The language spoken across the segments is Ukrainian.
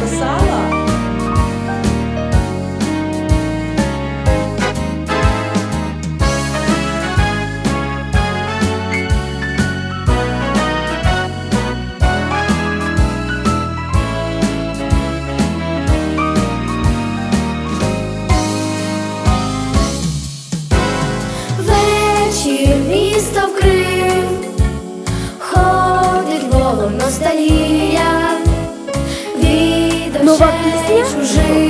the side. чужих.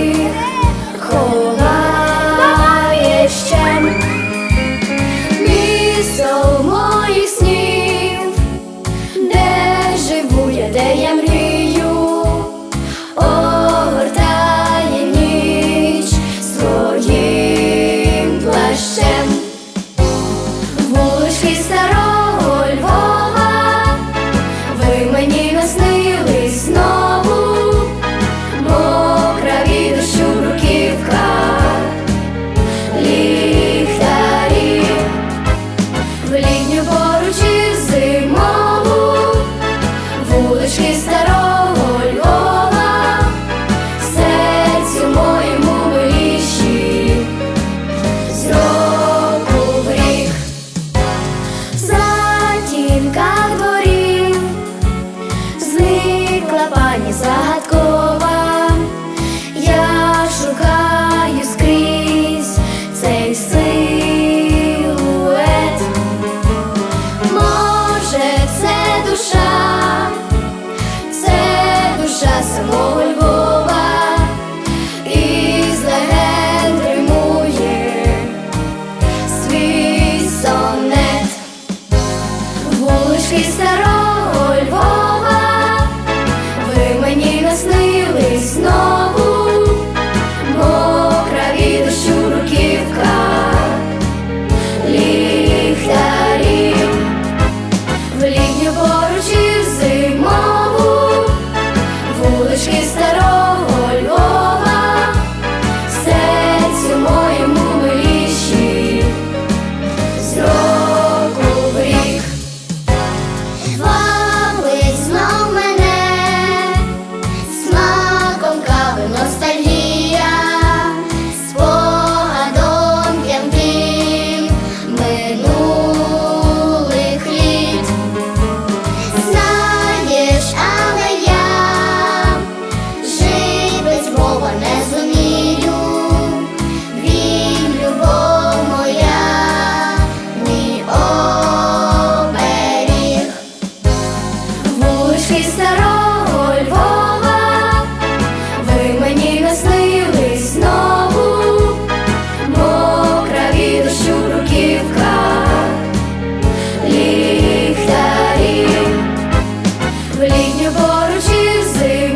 Дітки старого Львова, ви мені наснились знову, мокра від дощу руківка ліхтарів в літню поручі. праворуч і